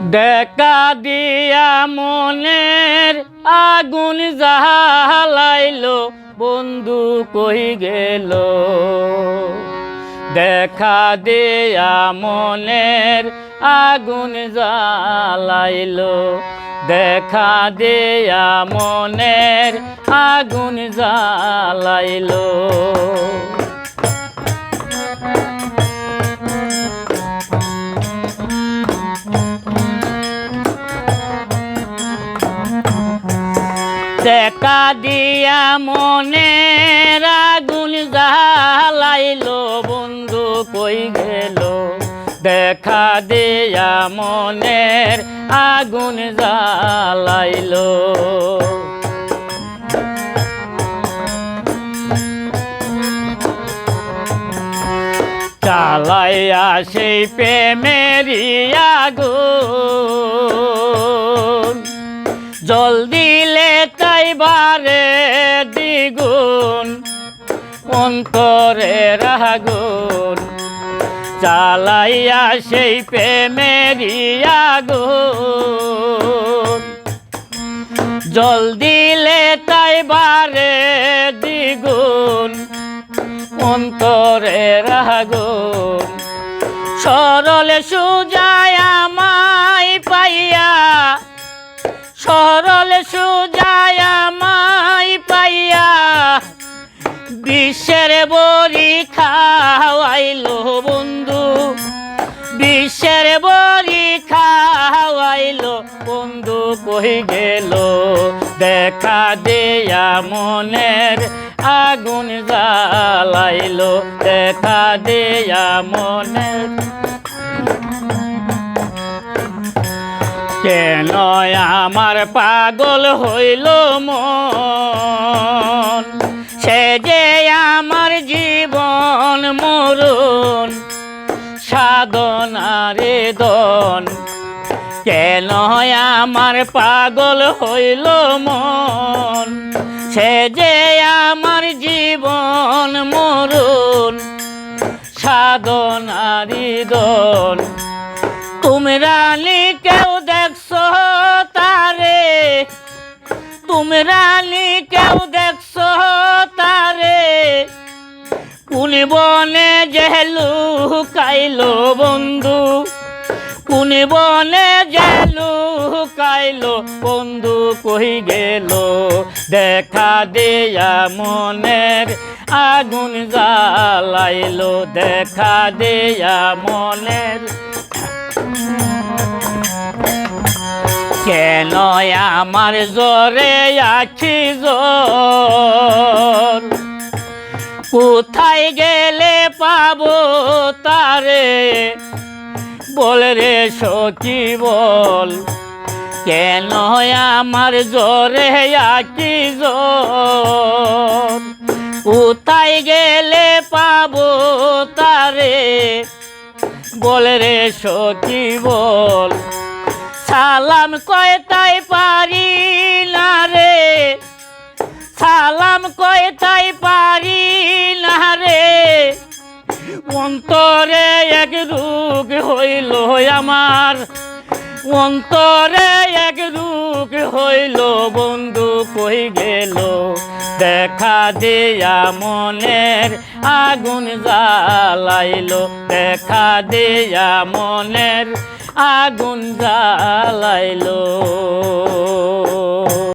দেখা দিয়া মনের আগুন জাহালাইলো বন্ধু কই গেল? দেখা দিয়া মনের আগুন জ্বালাইলো, দেখা দিয়া মনের আগুন জ্বালাইলো। দেখা দিয়া মনের আগুন জ্বালাইলো, বন্ধু কই গেল? দেখা দিয়া মনের আগুন জ্বালাইলো। চালাইয়া সেই প্রেমেরই আগুন জল দিলে তাই বারে দ্বিগুণ, অন্তরে রাগুন চালাইয়া সেই প্রেমেরই আগুন। জল দিলে তাই বারে দ্বিগুণ, অন্তরে রাগুন। সরল সুজায় আমায় পাইয়া সুজায় আমায় পাইয়া বিশ্বের বরি খাওয়াইলো বন্ধু। বিশ্বের বরি খাওয়াইলো বন্ধু, কই গেল? দেখা দেয়া মনের আগুন জ্বালাইলো। দেখা দেয়া মনের কেন আমার পাগল হইল মন। সে যে আমার জীবন মরণ, সাধনারে দন। কেন আমার পাগল হইল মন। সে যে আমার জীবন মরণ, সাধনারি দন। তোমরা তোমরা কেউ দেখছ তারে। কোন বনে জেলু কাইলো বন্ধু? কোন বনে জেলু কাইলো বন্ধু? কই গেল? দেখা দেয়া মনের আগুন জ্বালাইলো। দেখা দেয়া মনের কেন আমার জোরে আছি জোর? কোথায় গেলে পাবো তারে? বল রে সখী, বল। কেন আমার জোরে আখি জোর? কোথায় গেলে পাবো তারে? বল রে সখী, বল। সালাম কয়টাই পারি না রে? সালাম কয় তাই পারি না রে? অন্তরে এক রোগ হইল আমার। অন্তরে এক রূপ হইল, বন্ধু কই গেল? দেখা দেয়া মনের আগুন জ্বালাইল, দেখা দেয়া মনের আগুন জ্বালাইল।